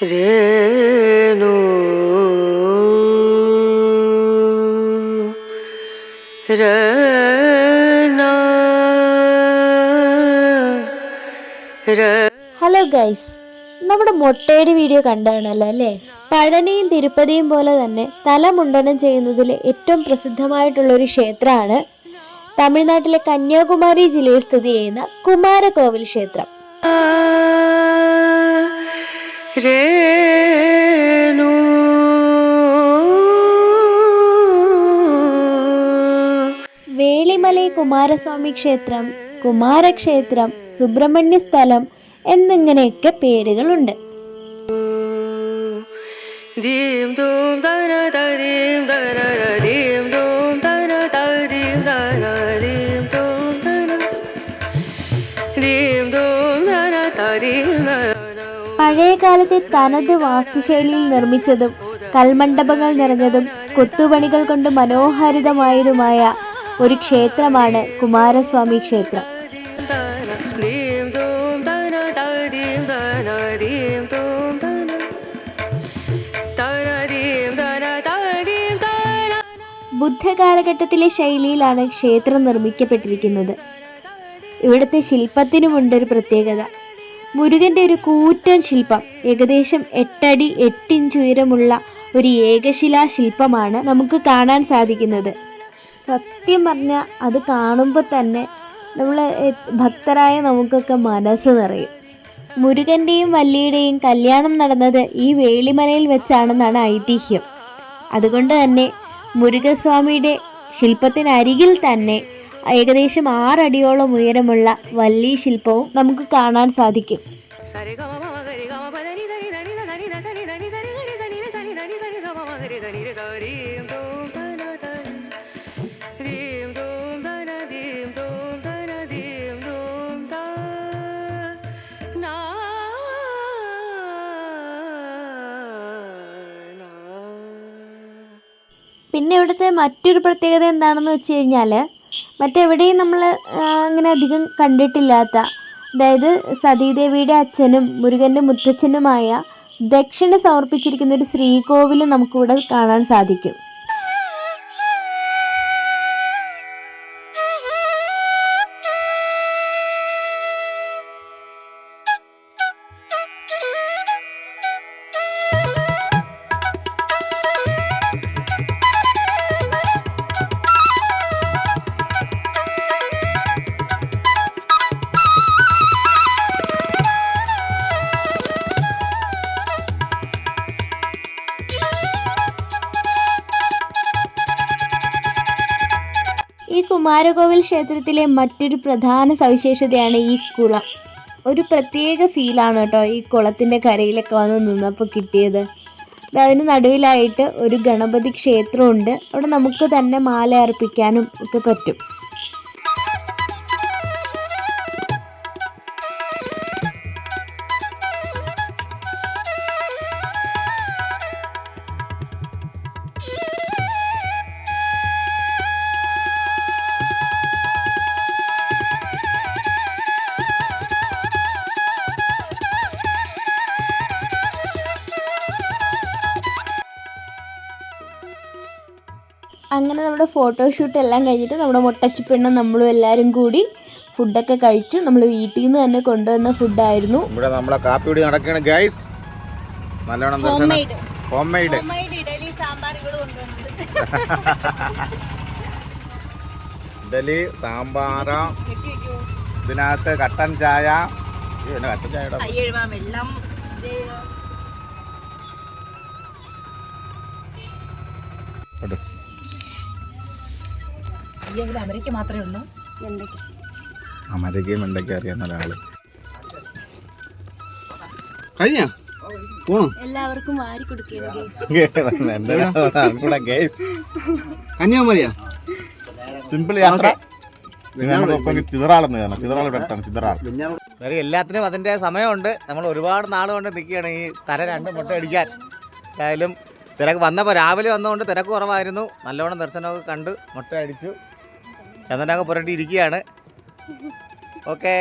Renu. Hello guys നമ്മുടെ മൊട്ടയുടെ video കണ്ടാണല്ലോ അല്ലേ? പഴനിയും തിരുപ്പതിയും പോലെ തന്നെ തലമുണ്ടനം ചെയ്യുന്നതിൽ ഏറ്റവും പ്രസിദ്ധമായിട്ടുള്ള ഒരു ക്ഷേത്രമാണ് തമിഴ്നാട്ടിലെ കന്യാകുമാരി ജില്ലയിൽ സ്ഥിതി ചെയ്യുന്ന കുമാരകോവിൽ ക്ഷേത്രം. രേണു. വേളിമലൈ കുമാരസ്വാമി ക്ഷേത്രം കുമാരക്ഷേത്രം സുബ്രഹ്മണ്യ സ്ഥലം എന്നിങ്ങനെയൊക്കെ പേരുകളുണ്ട്. ദീം ദൂം ദന ദീം ദന ദീം ദൂം ദന ദീം ദന ദീം ദൂം ദന ദീം ദൂം ദന ദീം ദന പഴയ കാലത്തെ തനത് വാസ്തുശൈലിയിൽ നിർമ്മിച്ചതും കൽമണ്ഡപങ്ങൾ നിറഞ്ഞതും കൊത്തുപണികൾ കൊണ്ട് മനോഹരിതമായതുമായ ഒരു ക്ഷേത്രമാണ് കുമാരസ്വാമി ക്ഷേത്രം. ബുദ്ധ കാലഘട്ടത്തിലെ ശൈലിയിലാണ് ക്ഷേത്രം നിർമ്മിക്കപ്പെട്ടിരിക്കുന്നത്. ഇവിടുത്തെ ശില്പത്തിനുമുണ്ടൊരു പ്രത്യേകത. മുരുകന്റെ ഒരു കൂറ്റൻ ശില്പം. ഏകദേശം എട്ടടി എട്ടിഞ്ച് ഉയരമുള്ള ഒരു ഏകശിലാ ശില്പമാണ് നമുക്ക് കാണാൻ സാധിക്കുന്നത്. സത്യം പറഞ്ഞാൽ അത് കാണുമ്പോൾ തന്നെ നമ്മൾ ഭക്തരായ നമുക്കൊക്കെ മനസ്സ് നിറയും. മുരുകന്റെയും വല്ലിയുടെയും കല്യാണം നടന്നത് ഈ വേളിമലയിൽ വെച്ചാണെന്നാണ് ഐതിഹ്യം. അതുകൊണ്ട് തന്നെ മുരുകസ്വാമിയുടെ ശില്പത്തിനരികിൽ തന്നെ ഏകദേശം ആറടിയോളം ഉയരമുള്ള വല്ലി ശില്പവും നമുക്ക് കാണാൻ സാധിക്കും. പിന്നെ ഇവിടുത്തെ മറ്റൊരു പ്രത്യേകത എന്താണെന്ന് വെച്ച് കഴിഞ്ഞാൽ മറ്റെവിടെയും നമ്മൾ അങ്ങനെ അധികം കണ്ടിട്ടില്ലാത്ത അതായത് സതീദേവിയുടെ അച്ഛനും മുരുകന്റെ മുത്തച്ഛനുമായ ദക്ഷിണ സമർപ്പിച്ചിരിക്കുന്ന ഒരു ശ്രീകോവിൽ നമുക്കിവിടെ കാണാൻ സാധിക്കും. ഈ കുമാരകോവിൽ ക്ഷേത്രത്തിലെ മറ്റൊരു പ്രധാന സവിശേഷതയാണ് ഈ കുളം. ഒരു പ്രത്യേക ഫീലാണ് കേട്ടോ ഈ കുളത്തിന്റെ കരയിലൊക്കെ വന്ന് നിന്നപ്പോൾ കിട്ടിയത്. അതിന് നടുവിലായിട്ട് ഒരു ഗണപതി ക്ഷേത്രമുണ്ട്. അവിടെ നമുക്ക് തന്നെ മാല അർപ്പിക്കാനും ഒക്കെ പറ്റും. അങ്ങനെ നമ്മുടെ ഫോട്ടോഷൂട്ട് എല്ലാം കഴിഞ്ഞിട്ട് നമ്മുടെ മുട്ടച്ചിപ്പെണ്ണ നമ്മളും എല്ലാവരും കൂടി ഫുഡൊക്കെ കഴിച്ചു. നമ്മൾ വീട്ടിൽ നിന്ന് തന്നെ കൊണ്ടുവന്ന ഫുഡായിരുന്നു ഇവിടെ നമ്മളെ കാപ്പി കൂടി നടക്കുകയാണ് ഗൈസ് നല്ലോണം ഹോം മെയ്ഡ് ഇഡലി സാമ്പാറ ഇതിനകത്ത് കട്ടൻ ചായ കട്ടൻ ചായ അമരയ്ക്ക് മാത്രമേ ഉള്ളൂ. വെണ്ടയ്ക്കും. അറിയാവുന്ന ഒരാൾ. കഴിഞ്ഞ? പോണോ? എല്ലാവർക്കും വാരി കന്യാകുമാരിയാ? സിമ്പിൾ യാത്ര. നമുക്കൊപ്പം ചിതറാളെന്ന് കയറണം ചിതറാൾ പെട്ടാണ് ചിതറാൾ. വേറെ എല്ലാത്തിനും അതിന്റെ സമയമുണ്ട്. നമ്മൾ ഒരുപാട് നാൾ കൊണ്ട് നിൽക്കുകയാണ് ഈ തര രണ്ട് മുട്ട അടിക്കാൻ. എന്തായാലും തിരക്ക് വന്നപ്പോൾ രാവിലെ വന്നതുകൊണ്ട് തിരക്ക് കുറവായിരുന്നു. നല്ലോണം ദർശനമൊക്കെ കണ്ട് മുട്ട അടിച്ചു. ചന്ദനമൊക്കെ പുരട്ടി ഇരിക്കുകയാണ് ഓക്കേ